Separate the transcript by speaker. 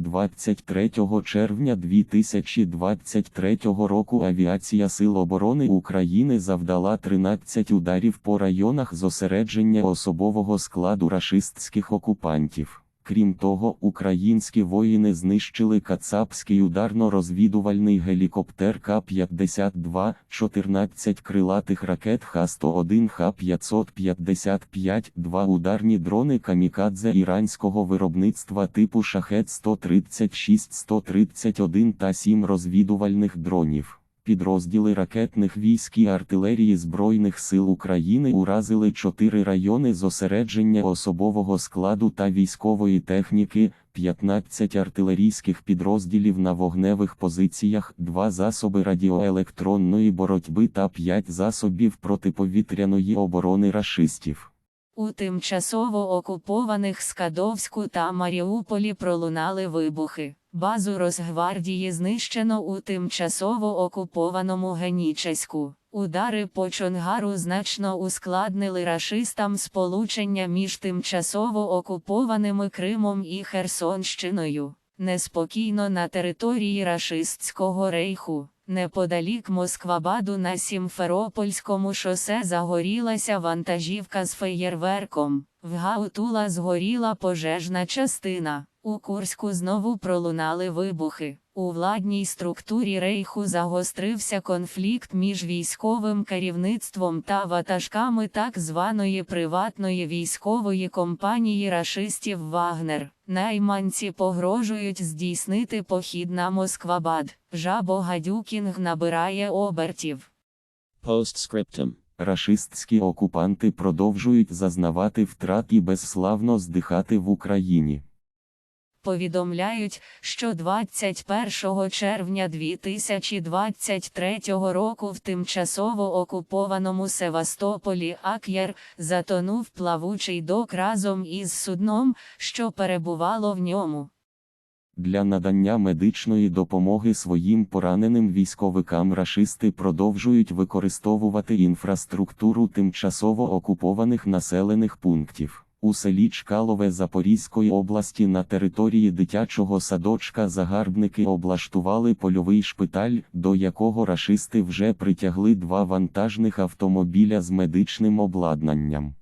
Speaker 1: 23 червня 2023 року Авіація Сил оборони України завдала 13 ударів по районах зосередження особового складу рашистських окупантів. Крім того, українські воїни знищили кацапський ударно-розвідувальний гелікоптер К-52, 14 крилатих ракет Х-101, Х-555, два ударні дрони камікадзе іранського виробництва типу Шахет-136-131 та 7 розвідувальних дронів. Підрозділи ракетних військ і артилерії Збройних сил України уразили чотири райони зосередження особового складу та військової техніки, 15 артилерійських підрозділів на вогневих позиціях, 2 засоби радіоелектронної боротьби та 5 засобів протиповітряної оборони рашистів.
Speaker 2: У тимчасово окупованих Скадовську та Маріуполі пролунали вибухи. Базу Росгвардії знищено у тимчасово окупованому Генічеську. Удари по Чонгару значно ускладнили рашистам сполучення між тимчасово окупованими Кримом і Херсонщиною. Неспокійно на території рашистського рейху. Неподалік Москвабаду на Сімферопольському шосе загорілася вантажівка з феєрверком. В Гаутула згоріла пожежна частина. У Курську знову пролунали вибухи. У владній структурі рейху загострився конфлікт між військовим керівництвом та ватажками так званої приватної військової компанії рашистів Вагнер. Найманці погрожують здійснити похід на Москвабад. Жабо Гадюкінг набирає обертів.
Speaker 3: Postscriptum.
Speaker 1: Рашистські окупанти продовжують зазнавати втрат і безславно здихати в Україні.
Speaker 2: Повідомляють, що 21 червня 2023 року в тимчасово окупованому Севастополі Ак'єр затонув плавучий док разом із судном, що перебувало в ньому.
Speaker 1: Для надання медичної допомоги своїм пораненим військовикам рашисти продовжують використовувати інфраструктуру тимчасово окупованих населених пунктів. У селі Чкалове Запорізької області на території дитячого садочка загарбники облаштували польовий шпиталь, до якого рашисти вже притягли два вантажних автомобіля з медичним обладнанням.